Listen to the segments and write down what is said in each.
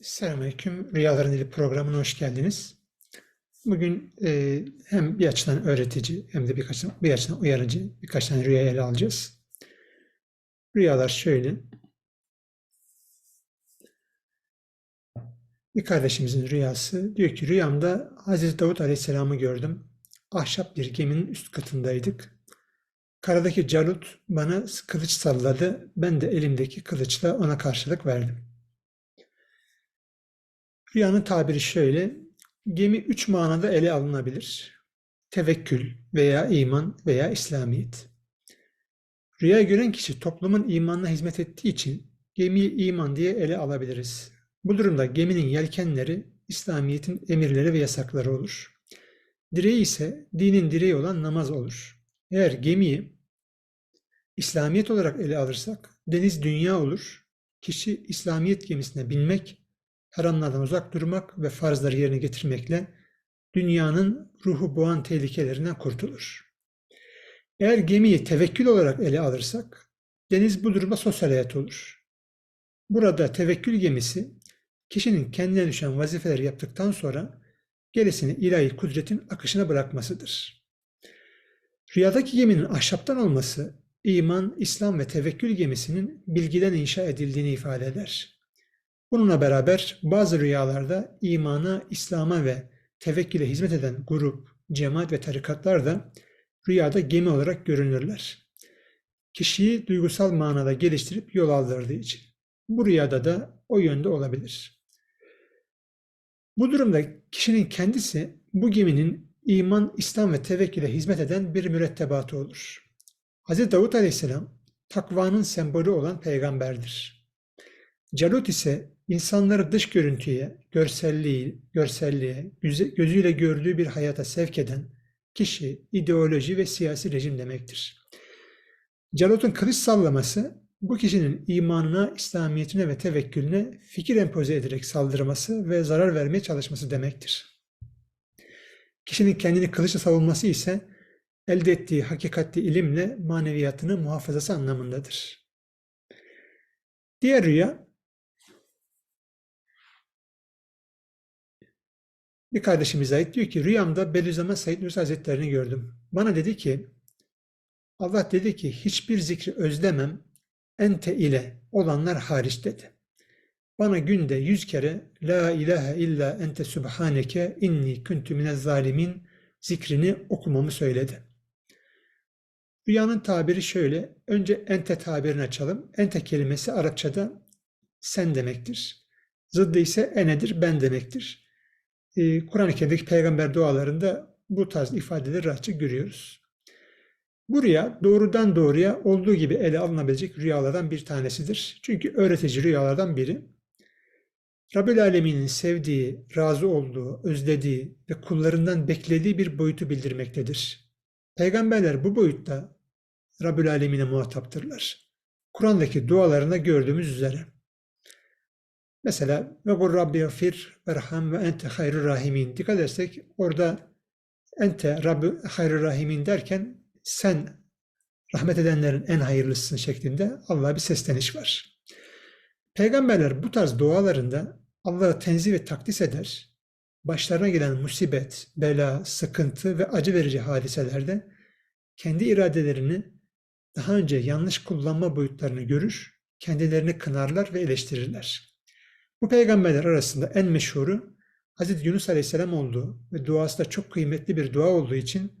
Selamünaleyküm. Rüyaların Dili programına hoş geldiniz. Bugün e, hem bir açıdan öğretici hem de birkaç, bir açıdan uyarıcı birkaç tane rüya ele alacağız. Rüyalar şöyle. Bir kardeşimizin rüyası diyor ki rüyamda Hazreti Davut Aleyhisselam'ı gördüm. Ahşap bir geminin üst katındaydık. Karadaki Calut bana kılıç salladı. Ben de elimdeki kılıçla ona karşılık verdim. Rüyanın tabiri şöyle, gemi üç manada ele alınabilir. Tevekkül veya iman veya İslamiyet. Rüya gören kişi toplumun imanına hizmet ettiği için gemiyi iman diye ele alabiliriz. Bu durumda geminin yelkenleri İslamiyet'in emirleri ve yasakları olur. Direği ise dinin direği olan namaz olur. Eğer gemiyi İslamiyet olarak ele alırsak deniz dünya olur. Kişi İslamiyet gemisine binmek haramlardan uzak durmak ve farzları yerine getirmekle dünyanın ruhu boğan tehlikelerinden kurtulur. Eğer gemiyi tevekkül olarak ele alırsak, deniz bu durumda sosyal hayat olur. Burada tevekkül gemisi, kişinin kendine düşen vazifeleri yaptıktan sonra gerisini ilahi kudretin akışına bırakmasıdır. Rüyadaki geminin ahşaptan olması, iman, İslam ve tevekkül gemisinin bilgiden inşa edildiğini ifade eder. Bununla beraber bazı rüyalarda imana, İslam'a ve tevekküle hizmet eden grup, cemaat ve tarikatlar da rüyada gemi olarak görünürler. Kişiyi duygusal manada geliştirip yol aldırdığı için. Bu rüyada da o yönde olabilir. Bu durumda kişinin kendisi bu geminin iman, İslam ve tevekküle hizmet eden bir mürettebatı olur. Hz. Davut Aleyhisselam takvanın sembolü olan peygamberdir. Calut ise insanları dış görüntüye, görselliği, görselliğe, gözüyle gördüğü bir hayata sevk eden kişi, ideoloji ve siyasi rejim demektir. Calut'un kılıç sallaması bu kişinin imanına, İslamiyetine ve tevekkülüne fikir empoze ederek saldırması ve zarar vermeye çalışması demektir. Kişinin kendini kılıçla savunması ise elde ettiği hakikatli ilimle maneviyatını muhafazası anlamındadır. Diğer rüya Bir kardeşimiz ait diyor ki rüyamda Bediüzzaman Said Nursi Hazretleri'ni gördüm. Bana dedi ki Allah dedi ki hiçbir zikri özlemem ente ile olanlar hariç dedi. Bana günde yüz kere La ilahe illa ente subhaneke inni kuntu minez zalimin zikrini okumamı söyledi. Rüyanın tabiri şöyle. Önce ente tabirini açalım. Ente kelimesi Arapçada sen demektir. Zıddı ise enedir, ben demektir. Ee, Kur'an-ı Kerim'deki peygamber dualarında bu tarz ifadeleri rahatça görüyoruz. Bu rüya doğrudan doğruya olduğu gibi ele alınabilecek rüyalardan bir tanesidir. Çünkü öğretici rüyalardan biri. Rabbül Alemin'in sevdiği, razı olduğu, özlediği ve kullarından beklediği bir boyutu bildirmektedir. Peygamberler bu boyutta Rabbül Alemin'e muhataptırlar. Kur'an'daki dualarında gördüğümüz üzere. Mesela ve kul Rabbi gfir verham ve ente hayrü rahimin. Dikkat edersek orada ente Rabbi hayrü rahimin derken sen rahmet edenlerin en hayırlısısın şeklinde Allah'a bir sesleniş var. Peygamberler bu tarz dualarında Allah'ı tenzih ve takdis eder. Başlarına gelen musibet, bela, sıkıntı ve acı verici hadiselerde kendi iradelerini daha önce yanlış kullanma boyutlarını görür, kendilerini kınarlar ve eleştirirler. Bu peygamberler arasında en meşhuru Hz. Yunus Aleyhisselam olduğu ve duası da çok kıymetli bir dua olduğu için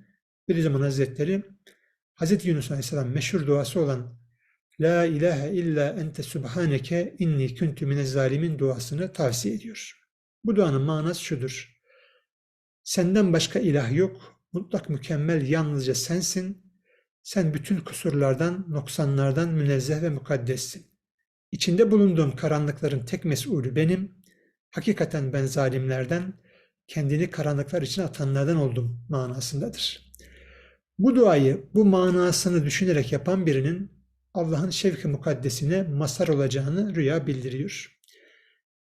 bir zaman Hazretleri Hz. Yunus Aleyhisselam meşhur duası olan La ilahe illa ente subhaneke inni kuntu minez zalimin duasını tavsiye ediyor. Bu duanın manası şudur. Senden başka ilah yok, mutlak mükemmel yalnızca sensin. Sen bütün kusurlardan, noksanlardan münezzeh ve mukaddessin. İçinde bulunduğum karanlıkların tek mesulü benim. Hakikaten ben zalimlerden, kendini karanlıklar için atanlardan oldum manasındadır. Bu duayı, bu manasını düşünerek yapan birinin Allah'ın şevki mukaddesine mazhar olacağını rüya bildiriyor.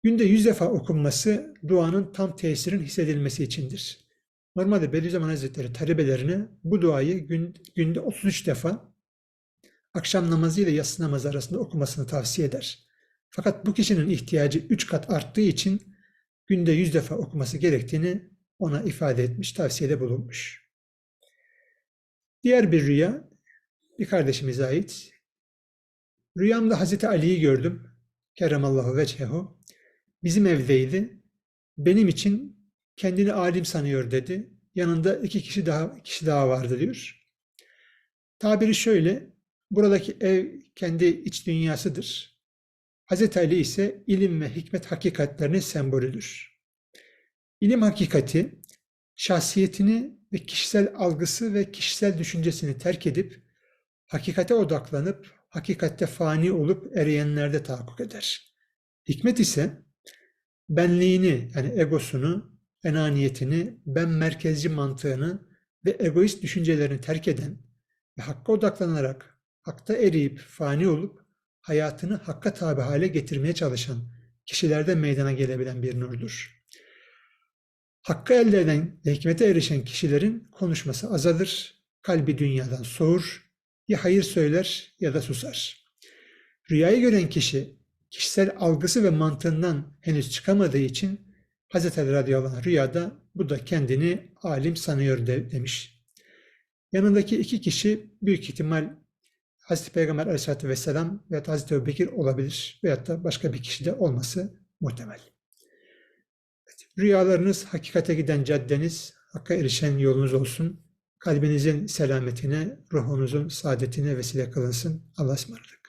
Günde yüz defa okunması duanın tam tesirin hissedilmesi içindir. Normalde Bediüzzaman Hazretleri talebelerine bu duayı gün, günde 33 defa akşam namazı ile yatsı namazı arasında okumasını tavsiye eder. Fakat bu kişinin ihtiyacı üç kat arttığı için günde yüz defa okuması gerektiğini ona ifade etmiş, tavsiyede bulunmuş. Diğer bir rüya bir kardeşimize ait. Rüyamda Hazreti Ali'yi gördüm. Keremallahu vechehu. Bizim evdeydi. Benim için kendini alim sanıyor dedi. Yanında iki kişi daha kişi daha vardı diyor. Tabiri şöyle. Buradaki ev kendi iç dünyasıdır. Hazreti Ali ise ilim ve hikmet hakikatlerinin sembolüdür. İlim hakikati şahsiyetini ve kişisel algısı ve kişisel düşüncesini terk edip hakikate odaklanıp hakikatte fani olup eriyenlerde tahakkuk eder. Hikmet ise benliğini yani egosunu, enaniyetini, ben merkezci mantığını ve egoist düşüncelerini terk eden ve hakka odaklanarak hakta eriyip fani olup hayatını hakka tabi hale getirmeye çalışan kişilerde meydana gelebilen bir nurdur. Hakkı elde eden hikmete erişen kişilerin konuşması azalır, kalbi dünyadan soğur, ya hayır söyler ya da susar. Rüyayı gören kişi kişisel algısı ve mantığından henüz çıkamadığı için Hz. Ali rüyada bu da kendini alim sanıyor de, demiş. Yanındaki iki kişi büyük ihtimal Hz. Peygamber aleyhissalatü vesselam veya Hz. Ebu Bekir olabilir veyahut da başka bir kişi de olması muhtemel. Evet, rüyalarınız hakikate giden caddeniz, hakka erişen yolunuz olsun. Kalbinizin selametine, ruhunuzun saadetine vesile kılınsın. Allah'a ısmarladık.